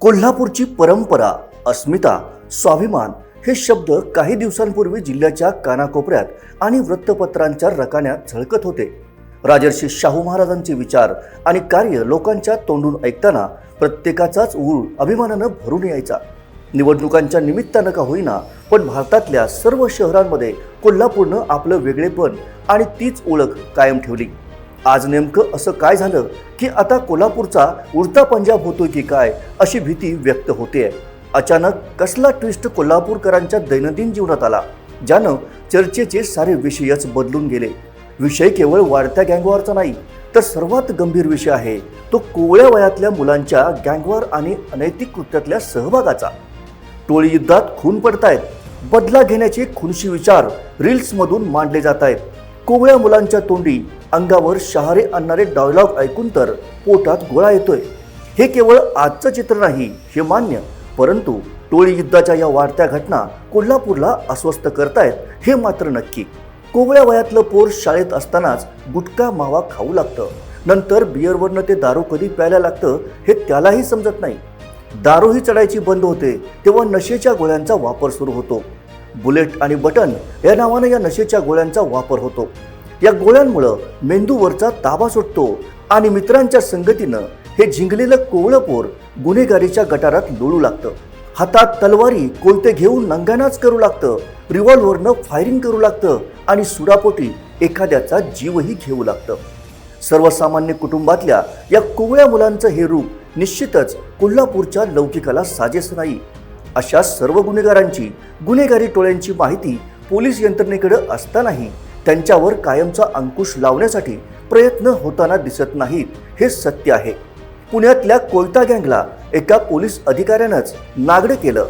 कोल्हापूरची परंपरा अस्मिता स्वाभिमान हे शब्द काही दिवसांपूर्वी जिल्ह्याच्या कानाकोपऱ्यात आणि वृत्तपत्रांच्या रकान्यात झळकत होते. राजर्षी शाहू महाराजांचे विचार आणि कार्य लोकांच्या तोंडून ऐकताना प्रत्येकाचाच ऊळ अभिमानानं भरून यायचा. निवडणुकांच्या निमित्तानं का होईना पण भारतातल्या सर्व शहरांमध्ये कोल्हापूरनं आपलं वेगळेपण आणि तीच ओळख कायम ठेवली. आज नेमकं असं काय झालं की आता कोल्हापूरचा उडता पंजाब होतोय की काय अशी भीती व्यक्त होते. अचानक कसला ट्विस्ट कोल्हापूरकरांच्या दैनंदिन जीवनात आला ज्यानं चर्चेचे सारे विषयच बदलून गेले. विषय केवळ वाढत्या गँगवारचा नाही तर सर्वात गंभीर विषय आहे तो कोवळ्या वयातल्या मुलांच्या गँगवार आणि अनैतिक कृत्यातल्या सहभागाचा. टोळी युद्धात खून पडतायत बदला घेण्याचे खुनशी विचार रील्समधून मांडले जात आहेत कोवळ्या मुलांच्या तोंडी अंगावर शहारे आणणारे डायलॉग ऐकून तर पोटात गोळा येतोय. हे केवळ आजचं चित्र नाही हे मान्य. परंतु टोळी युद्धाच्या या वाढत्या घटना कोल्हापूरला अस्वस्थ करतायत हे मात्र नक्की. कोवळ्या वयातलं पोर शाळेत असतानाच गुटखा मावा खाऊ लागतं. नंतर बिअरवरनं ते दारू कधी प्यायला लागतं हे त्यालाही समजत नाही. दारूही चढायची बंद होते तेव्हा नशेच्या गोळ्यांचा वापर सुरू होतो. बुलेट आणि बटन या नावानं या नशेच्या गोळ्यांचा वापर होतो. या गोळ्यांमुळं मेंदूवरचा ताबा सुटतो आणि मित्रांच्या संगतीनं हे झिंगलेलं कोवळं पोर गुन्हेगारीच्या गटारात लोळू लागतं. हातात तलवारी कोयते घेऊन नंगानाच करू लागतं रिव्हॉल्व्हरनं फायरिंग करू लागतं आणि सुडापोटी एखाद्याचा जीवही घेऊ लागतं. सर्वसामान्य कुटुंबातल्या या कोवळ्या मुलांचं हे रूप निश्चितच कोल्हापूरच्या लौकिकाला साजेस नाही. अशा सर्व गुन्हेगारांची गुन्हेगारी टोळ्यांची माहिती पोलीस यंत्रणेकडे असतानाही त्यांच्यावर कायमचा अंकुश लावण्यासाठी प्रयत्न होताना दिसत नाहीत हे सत्य आहे. पुण्यातल्या कोयता गँगला एका पोलीस अधिकाऱ्यानंच नागडं केलं.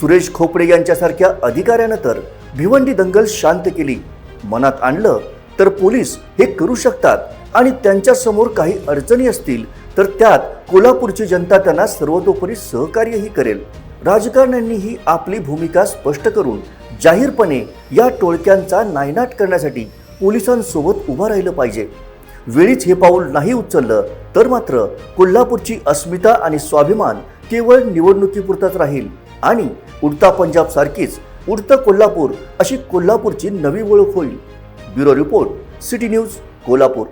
सुरेश खोपडे यांच्यासारख्या अधिकाऱ्यानं तर भिवंडी दंगल शांत केली. मनात आणलं तर पोलीस हे करू शकतात आणि त्यांच्यासमोर काही अडचणी असतील तर त्यात कोल्हापूरची जनता त्यांना सर्वतोपरी सहकार्यही करेल. राजकारण्यांनीही आपली भूमिका स्पष्ट करून जाहीरपणे या टोळक्यांचा नायनाट करण्यासाठी पोलिसांसोबत उभं राहिलं पाहिजे. वेळीच हे पाऊल नाही उचललं तर मात्र कोल्हापूरची अस्मिता आणि स्वाभिमान केवळ निवडणुकीपुरताच राहील आणि उडता पंजाब सारखीच उडतं कोल्हापूर अशी कोल्हापूरची नवी ओळख होईल. Bureau report city news Kolhapur.